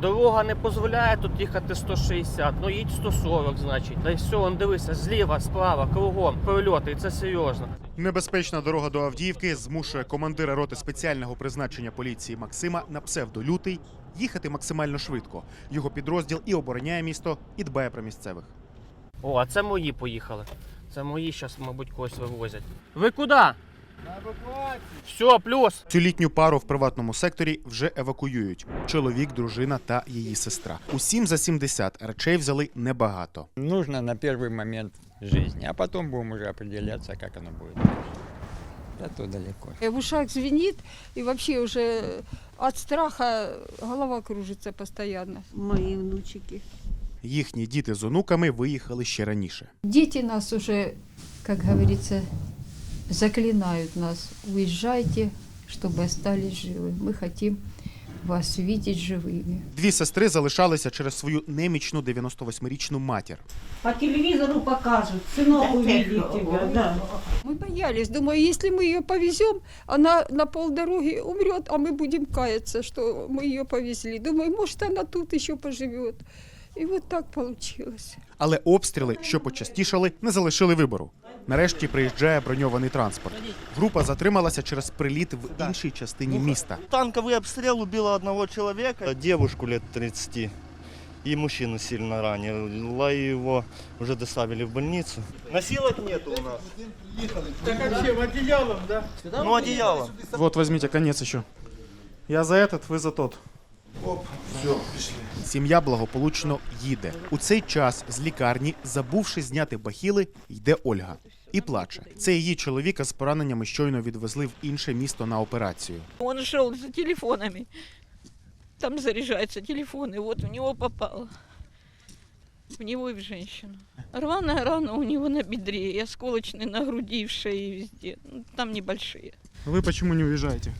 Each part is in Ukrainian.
Дорога не дозволяє тут їхати 160, ну їдь 140, значить. Та й все, он дивися, зліва, справа, кругом, прильоти, і це серйозно. Небезпечна дорога до Авдіївки змушує командира роти спеціального призначення поліції Максима на псевдолютий їхати максимально швидко. Його підрозділ і обороняє місто, і дбає про місцевих. О, а це мої поїхали. Це мої зараз, мабуть, когось вивозять. Ви куди? Все, плюс. Цю літню пару в приватному секторі вже евакуюють: чоловік, дружина та її сестра. Усім за 70 речей взяли небагато. Нужно на первый момент жизни, а потом будем уже определяться, как оно будет. Да то далеко. Э, В ушах звенит, и вообще уже от страха голова кружится постоянно. Мои внучики. Їхні діти з онуками виїхали ще раніше. Дети нас уже, как говорится, заклинают нас. Уезжайте, чтобы остались живы. Мы хотим вас видеть живыми. Дві сестри залишалися через свою немічну 98-річну матір. По телевизору покажут. Сынок увидит тебя, да. Мы боялись, думаю, если мы ее повезем, она на полдороги умрет, а мы будем каяться, что мы ее повезли. Думаю, может, она тут еще поживет. И вот так получилось. Але обстріли, що почастішали, не залишили вибору. Нарешті приїжджає броньований транспорт. Група затрималася через приліт в іншій частині міста. Танковый обстрел убил одного человека, девушку лет 30 и мужчину сильно ранил. И его уже доставили в больницу. Носилок нету у нас. Так как чем, одеялом, да? Ну, одеялом. Вот возьмите конец еще. Я за этот, вы за тот. Сім'я благополучно їде. У цей час з лікарні, забувши зняти бахіли, йде Ольга. І плаче. Це її чоловіка з пораненнями щойно відвезли в інше місто на операцію. Он шел за телефонами. Там заряжаются телефоны. Вот в него попало. В него и в женщину. Рваная рана у него на бедре, и осколочные на груди, и в шее, и везде. Ну, Там небольшие. Вы почему не уезжаете?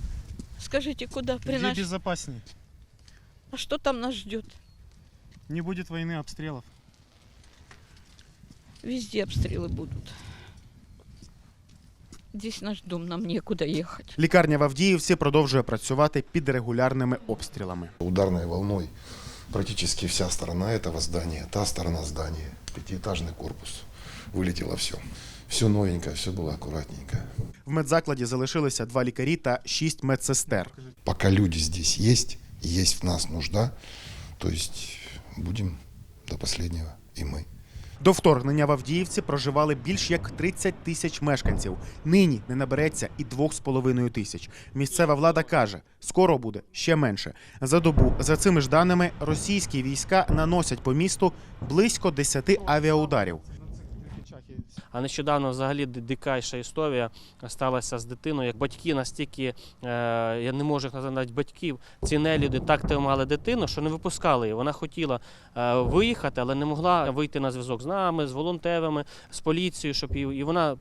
Скажите, куда при Где наш- безопаснее? А что там нас ждет? Не будет войны, обстрелов. Везде обстрелы будут. Здесь наш дом, нам некуда ехать. Лікарня в Авдіївці продовжує працювати під регулярними обстрілами. Ударной волной практически вся сторона этого здания, та сторона здания, пятиэтажный корпус, вылетело все. Все новенькое, все было аккуратненько. В медзакладі залишилися два лікарі та шість медсестер. Пока люди здесь есть, и есть в нас нужда, то есть будем до последнего и мы. До вторгнення в Авдіївці проживали більш як 30 тисяч мешканців. Нині не набереться і 2,5 тисяч. Місцева влада каже, скоро буде ще менше. За добу, за цими ж даними, російські війська наносять по місту близько 10 авіаударів. А нещодавно взагалі ди- дикайша історія сталася з дитиною. Як батьки настільки, е, я не можу їх назвати батьків, ці нелюди так тримали дитину, що не випускали її. Вона хотіла е, виїхати, але не могла вийти на зв'язок з нами, з волонтерами, з поліцією, щоб її. І вона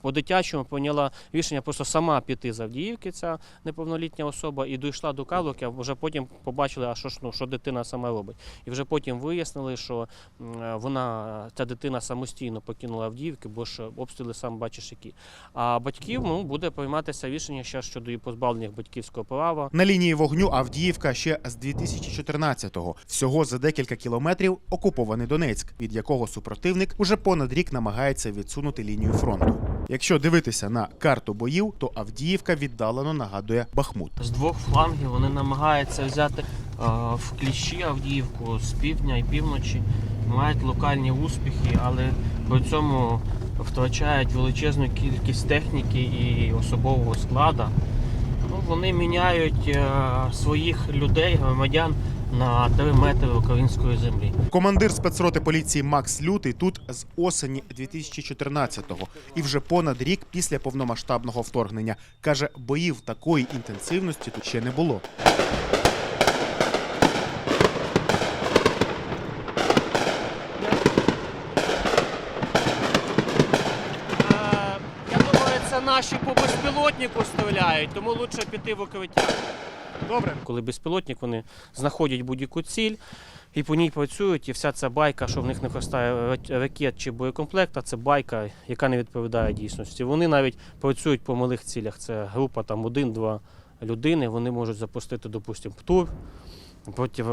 по-дитячому прийняла рішення просто сама піти з Авдіївки, ця неповнолітня особа, і дійшла до Карловки, а вже потім побачили, а що ж ну, що дитина сама робить. І вже потім вияснили, що е, вона, ця дитина самостійно покинула Авдіївки, бо ж обстріли сам бачиш які. А батьків ну, буде прийматися рішення ще щодо її позбавлення батьківського права. На лінії вогню Авдіївка ще з 2014-го. Всього за декілька кілометрів окупований Донецьк, від якого супротивник уже понад рік намагається відсунути лінію фронту. Якщо дивитися на карту боїв, то Авдіївка віддалено нагадує Бахмут. З двох флангів вони намагаються взяти е, в кліщі Авдіївку з півдня і півночі. Мають локальні успіхи, але при цьому втрачають величезну кількість техніки і особового складу. Ну, вони міняють е, своїх людей, громадян на 3 метри української землі. Командир спецроти поліції Макс Лютий тут з осені 2014-го і вже понад рік після повномасштабного вторгнення каже, боїв такої інтенсивності тут ще не було. Наші по безпілотнику стріляють, тому лучше піти в укриття. Добре. Коли безпілотник, вони знаходять будь-яку ціль і по ній працюють, і вся ця байка, що в них не вистачає ракет чи боєкомплекта, це байка, яка не відповідає дійсності. Вони навіть працюють по малих цілях. Це група там один-два людини, вони можуть запустити, допустимо, птур. проти,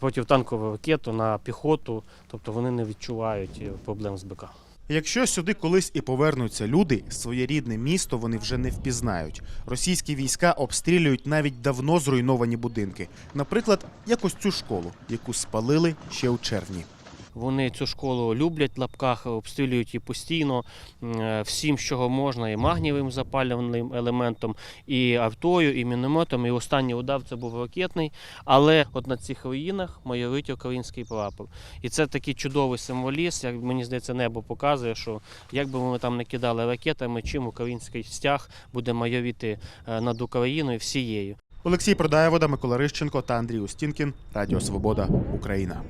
протитанкову ракету на піхоту, тобто вони не відчувають е, проблем з БК. Якщо сюди колись і повернуться люди, своє рідне місто вони вже не впізнають. Російські війська обстрілюють навіть давно зруйновані будинки. Наприклад, якось цю школу, яку спалили ще у червні. Вони цю школу люблять в лапках, обстрілюють її постійно е, всім, чого можна, і магнієвим запалювальним елементом, і автою, і мінометом. І останній удар це був ракетний. Але от на цих руїнах майорить український прапор. І це такий чудовий символізм, як мені здається, небо показує, що як би ми там не кидали ракетами, чим український стяг буде майоріти е, над Україною всією. Олексій Продаєвода, Микола Рищенко та Андрій Устінкін. Радіо Свобода, Україна.